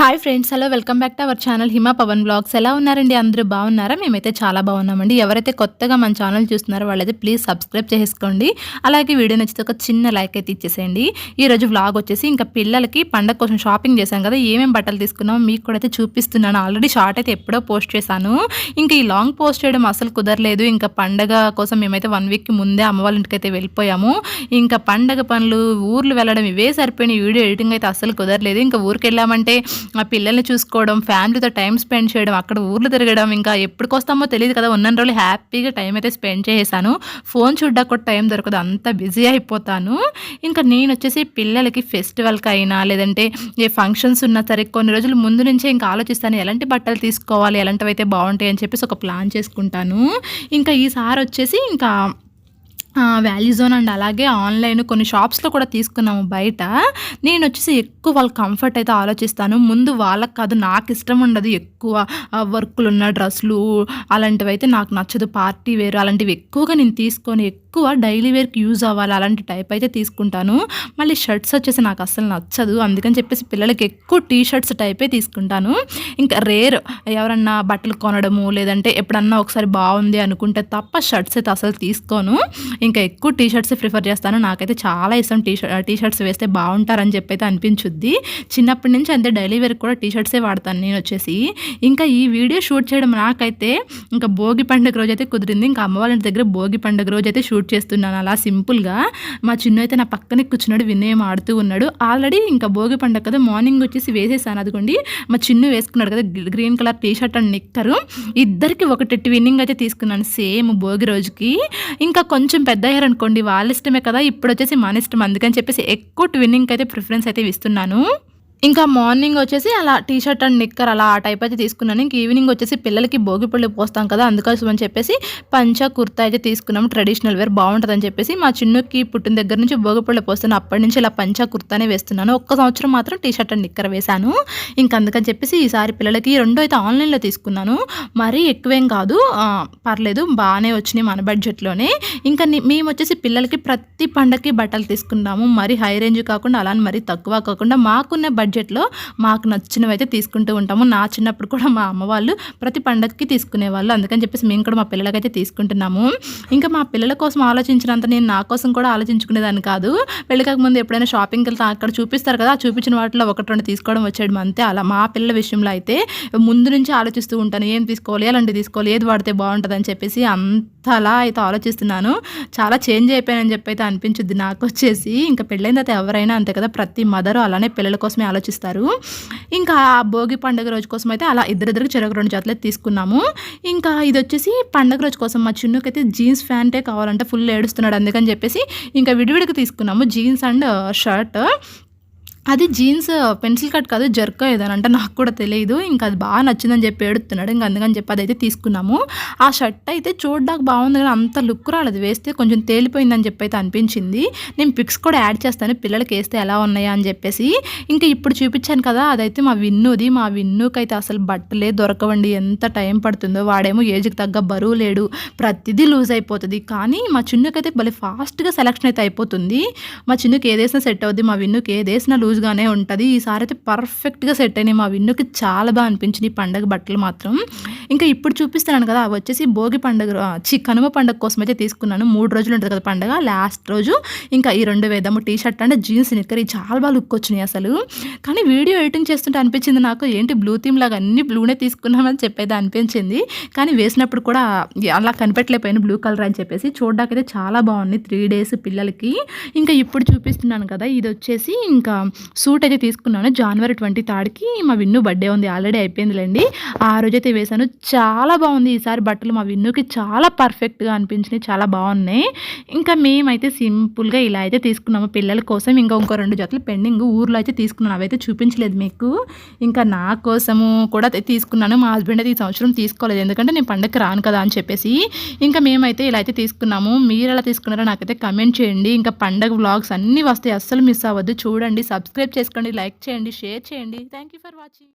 Hi friends hello welcome back to our channel Hima Pavan vlogs ఎలా ఉన్నారండి? అందరూ బాగున్నారా? మేమైతే చాలా బాగున్నామండి. ఎవరైతే కొత్తగా మన ఛానల్ చూస్తున్నారో వాళ్ళైతే ప్లీజ్ సబ్స్క్రైబ్ చేసుకోండి. అలాగే వీడియో నచ్చితే ఒక చిన్న లైక్ అయితే ఇచ్చేసేయండి. ఈరోజు వ్లాగ్ వచ్చేసి ఇంకా పిల్లలకి పండగ కోసం షాపింగ్ చేశాం కదా ఏమేమి బట్టలు తీసుకున్నామో మీకు కూడా అయితే చూపిస్తున్నాను. ఆల్రెడీ షార్ట్ అయితే ఎప్పుడో పోస్ట్ చేశాను. ఇంకా ఈ లాంగ్ పోస్ట్ చేయడం అసలు కుదరలేదు. ఇంకా పండగ కోసం మేమైతే వన్ వీక్ ముందే అమ్మ వాళ్ళ ఇంటికి అయితే వెళ్ళిపోయాము. ఇంకా పండగ పనులు ఊర్లు వెళ్ళడం ఇవే సరిపోయిన వీడియో ఎడిటింగ్ అయితే అసలు కుదరలేదు. ఇంకా ఊరికి వెళ్ళామంటే ఆ పిల్లల్ని చూసుకోవడం ఫ్యామిలీతో టైం స్పెండ్ చేయడం అక్కడ ఊర్లు తిరగడం ఇంకా ఎప్పటికి వస్తామో తెలియదు కదా. ఉన్న రోజులు హ్యాపీగా టైం అయితే స్పెండ్ చేసేసాను. ఫోన్ చూడ్డా కూడా టైం దొరకదు. అంత బిజీ అయిపోతాను. ఇంకా నేను వచ్చేసి పిల్లలకి ఫెస్టివల్కి అయినా లేదంటే ఏ ఫంక్షన్స్ ఉన్నా సరే కొన్ని రోజులు ముందు నుంచే ఇంకా ఆలోచిస్తాను. ఎలాంటి బట్టలు తీసుకోవాలి? ఎలాంటివి అయితే బాగుంటాయి? అని చెప్పేసి ఒక ప్లాన్ చేసుకుంటాను. ఇంకా ఈసారి వచ్చేసి ఇంకా వ్యాలీ జోన్ అండ్ అలాగే ఆన్లైన్ కొన్ని షాప్స్లో కూడా తీసుకున్నాము బయట. నేను వచ్చేసి ఎక్కువ వాళ్ళ కంఫర్ట్ అయితే ఆలోచిస్తాను. ముందు వాళ్ళకి కాదు నాకు ఇష్టం ఉండదు ఎక్కువ వర్కులు ఉన్న డ్రెస్సులు అలాంటివి అయితే నాకు నచ్చదు. పార్టీ వేరు అలాంటివి ఎక్కువగా నేను తీసుకొని ఎక్కువ డైలీ వేర్కి యూజ్ అవ్వాలి అలాంటి టైప్ అయితే తీసుకుంటాను. మళ్ళీ షర్ట్స్ వచ్చేసి నాకు అస్సలు నచ్చదు. అందుకని చెప్పేసి పిల్లలకి ఎక్కువ టీ షర్ట్స్ టైపే తీసుకుంటాను. ఇంకా రేర్ ఎవరన్నా బట్టలు కొనడము లేదంటే ఎప్పుడన్నా ఒకసారి బాగుంది అనుకుంటే తప్ప షర్ట్స్ అయితే అసలు తీసుకోను. ఇంకా ఎక్కువ టీ షర్ట్స్ ప్రిఫర్ చేస్తాను. నాకైతే చాలా ఇష్టం టీ షర్ట్ టీ షర్ట్స్ వేస్తే బాగుంటారని చెప్పి అయితే అనిపించుద్ది. చిన్నప్పటి నుంచి అంతే డైలీ వేర్ కూడా టీ షర్ట్సే వాడతాను నేను వచ్చేసి. ఇంకా ఈ వీడియో షూట్ చేయడం నాకైతే ఇంకా భోగి పండుగ రోజు అయితే కుదిరింది. ఇంకా అమ్మ వాళ్ళ దగ్గర భోగి పండుగ రోజు అయితే షూట్ చేస్తున్నాను. అలా సింపుల్గా మా చిన్న అయితే నా పక్కనే కూర్చున్నాడు వినయం ఆడుతూ ఉన్నాడు. ఆల్రెడీ ఇంకా భోగి పండుగ కదా మార్నింగ్ వచ్చేసి వేసేసాను. అదిగోండి మా చిన్ను వేసుకున్నాడు కదా green colour T shirt and నిక్కరు. ఇద్దరికి ఒకటి ట్విన్నింగ్ అయితే తీసుకున్నాను సేమ్ భోగి రోజుకి. ఇంకా కొంచెం పెద్ద అయ్యారనుకోండి వాళ్ళ ఇష్టమే కదా ఇప్పుడు వచ్చేసి మన ఇష్టం. అందుకని చెప్పేసి ఎక్కువ ట్విన్నింగ్ అయితే ప్రిఫరెన్స్ అయితే ఇస్తున్నాను. ఇంకా మార్నింగ్ వచ్చేసి అలా టీ షర్ట్ అండ్ నిక్కర్ అలా ఆ టైప్ అయితే తీసుకున్నాను. ఇంక ఈవినింగ్ వచ్చేసి పిల్లలకి భోగిపళ్ళు పోస్తాం కదా అందుకోసం అని చెప్పేసి పంచ కుర్తా అయితే తీసుకున్నాము. ట్రెడిషనల్ వేర్ బాగుంటుందని చెప్పేసి మా చిన్నకి పుట్టిన దగ్గర నుంచి భోగిపళ్ళు పోస్తాను. అప్పటి నుంచి ఇలా పంచ కుర్తానే వేస్తున్నాను. ఒక్క సంవత్సరం మాత్రం టీ షర్ట్ అండ్ నిక్కర్ వేశాను. ఇంక అందుకని చెప్పేసి ఈసారి పిల్లలకి రెండో అయితే ఆన్లైన్లో తీసుకున్నాను. మరీ ఎక్కువేం కాదు పర్లేదు బాగానే వచ్చినాయి మన బడ్జెట్లోనే. ఇంకా మేము వచ్చేసి పిల్లలకి ప్రతి పండగకి బట్టలు తీసుకున్నాము. మరీ హై రేంజ్ కాకుండా అలానే మరీ తక్కువ కాకుండా మాకున్న బడ్జెట్ బడ్జెట్లో మాకు నచ్చినవి అయితే తీసుకుంటూ ఉంటాము. నా చిన్నప్పుడు కూడా మా అమ్మ వాళ్ళు ప్రతి పండగకి తీసుకునేవాళ్ళు. అందుకని చెప్పేసి మేము కూడా మా పిల్లలకైతే తీసుకుంటున్నాము. ఇంకా మా పిల్లల కోసం ఆలోచించినంత నేను నా కోసం కూడా ఆలోచించుకునేదాన్ని కాదు. పెళ్ళికాక ముందు ఎప్పుడైనా షాపింగ్కి వెళ్తే అక్కడ చూపిస్తారు కదా చూపించిన వాటిలో ఒకటి రెండు తీసుకోవడం వచ్చేయడం అంతే. అలా మా పిల్లల విషయంలో అయితే ముందు నుంచి ఆలోచిస్తూ ఉంటాను. ఏం తీసుకోవాలి అలాంటి తీసుకోవాలి ఏది వాడితే బాగుంటుంది అని చెప్పేసి అంతలా అయితే ఆలోచిస్తున్నాను. చాలా చేంజ్ అయిపోయానని చెప్పి అయితే అనిపించుద్ది నాకు వచ్చేసి. ఇంకా పెళ్ళైన తర్వాత ఎవరైనా అంతే కదా ప్రతి మదరు అలానే పిల్లల కోసమే ఆలోచిస్తారు ఆలోచిస్తారు. ఇంకా భోగి పండుగ రోజు కోసం అయితే అలా ఇద్దరిద్దరికి చెరకు రెండు జతలు తీసుకున్నాము. ఇంకా ఇది వచ్చేసి పండుగ రోజు కోసం మా చిన్నుకైతే జీన్స్ ప్యాంటే కావాలంటే ఫుల్ ఏడుస్తున్నాడు అందుకని చెప్పేసి ఇంకా విడివిడికి తీసుకున్నాము. Jeans and shirt. అది జీన్స్ పెన్సిల్ కట్ కాదు జర్కో ఏదనంటే నాకు కూడా తెలియదు ఇంకా అది బాగా నచ్చిందని చెప్పి ఏడుతున్నాడు. ఇంకా అందుకని చెప్పి అదైతే తీసుకున్నాము. ఆ షర్ట్ అయితే చూడడానికి బాగుంది కానీ అంత లుక్ రాలేదు. వేస్తే కొంచెం తేలిపోయిందని చెప్పి అయితే అనిపించింది. నేను పిక్స్ కూడా యాడ్ చేస్తాను. పిల్లలకి వేస్తే ఎలా ఉన్నాయా అని చెప్పేసి. ఇంకా ఇప్పుడు చూపించాను కదా అదైతే మా విన్నుది. మా విన్నుకైతే అసలు బట్టలే దొరకవండి. ఎంత టైం పడుతుందో. వాడేమో ఏజ్కి తగ్గ బరువు లేడు. ప్రతిదీ లూజ్ అయిపోతుంది. కానీ మా చిన్నకైతే భలే ఫాస్ట్గా సెలక్షన్ అయితే అయిపోతుంది. మా చిన్నకి ఏదేసినా సెట్ అవుద్ది. మా విన్నుకి ఏదేసినా లూజ్ లూజ్గానే ఉంటుంది. ఈసారి అయితే పర్ఫెక్ట్గా సెట్ అయినాయి. మా విన్నుకి చాలా బాగా అనిపించింది ఈ పండగ బట్టలు మాత్రం. ఇంకా ఇప్పుడు చూపిస్తున్నాను కదా అవి వచ్చేసి భోగి పండుగ చి కనుమ పండుగ కోసం అయితే తీసుకున్నాను. మూడు రోజులు ఉంటుంది కదా పండుగ. లాస్ట్ రోజు ఇంకా ఈ రెండు వేదము T shirt and jeans knicker చాలా బాగా లుక్ వచ్చినాయి అసలు. కానీ వీడియో ఎడిటింగ్ చేస్తుంటే అనిపించింది నాకు ఏంటి బ్లూ థీమ్ లాగా అన్ని బ్లూనే తీసుకున్నామని చెప్పేది అనిపించింది. కానీ వేసినప్పుడు కూడా అలా కనిపెట్టలేకపోయాను బ్లూ కలర్ అని చెప్పేసి. చూడడానికి అయితే చాలా బాగుంది త్రీ డేస్ పిల్లలకి. ఇంకా ఇప్పుడు చూపిస్తున్నాను కదా ఇది వచ్చేసి ఇంకా సూట్ అయితే తీసుకున్నాను. జనవరి ట్వంటీ థర్డ్కి మా విన్ను బర్త్డే ఉంది ఆల్రెడీ అయిపోయిందిలేండి. ఆ రోజైతే వేశాను చాలా బాగుంది ఈసారి బట్టలు మా విన్నుకి చాలా పర్ఫెక్ట్గా అనిపించినాయి చాలా బాగున్నాయి. ఇంకా మేమైతే సింపుల్గా ఇలా అయితే తీసుకున్నాము. పిల్లల కోసం ఇంకా ఇంకో రెండు జతలు పెండింగ్ ఊర్లో అయితే తీసుకున్నాను. అవైతే చూపించలేదు మీకు. ఇంకా నా కోసము కూడా తీసుకున్నాను. మా హస్బెండ్ అయితే ఈ సంవత్సరం తీసుకోలేదు. ఎందుకంటే నేను పండగకి రాను కదా అని చెప్పేసి. ఇంకా మేమైతే ఇలా అయితే తీసుకున్నాము. మీరు ఎలా తీసుకున్నారో నాకైతే కమెంట్ చేయండి. ఇంకా పండగ వ్లాగ్స్ అన్నీ వస్తాయి. అస్సలు మిస్ అవ్వద్దు. చూడండి సబ్స్క్రైబ్ చేసుకోండి లైక్ చేయండి షేర్ చేయండి. Thank for watching